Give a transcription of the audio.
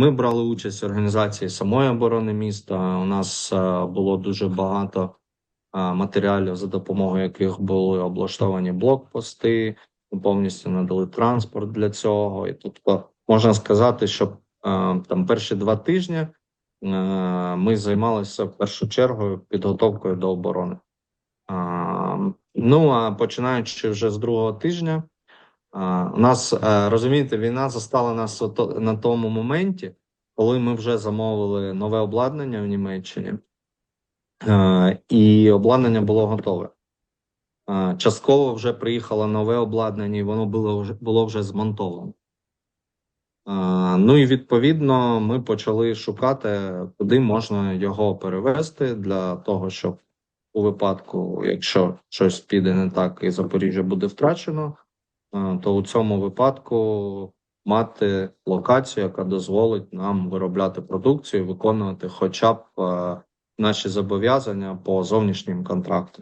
Ми брали участь в організації самої оборони міста. У нас е, було дуже багато е, матеріалів, за допомогою яких були облаштовані блокпости. Ми повністю надали транспорт для цього. І тобто можна сказати, що е, там перші два тижні ми займалися в першу чергу підготовкою до оборони. Ну а починаючи вже з другого тижня, у нас е, розумієте, війна застала нас на тому моменті, коли ми вже замовили нове обладнання в Німеччині, Е, і обладнання було готове. Е, Частково вже приїхало нове обладнання, і воно було вже було вже змонтовано. Ну і відповідно ми почали шукати, куди можна його перевести для того, щоб у випадку, якщо щось піде не так і Запоріжжя буде втрачено, то у цьому випадку мати локацію, яка дозволить нам виробляти продукцію, виконувати хоча б е, наші зобов'язання по зовнішнім контрактам.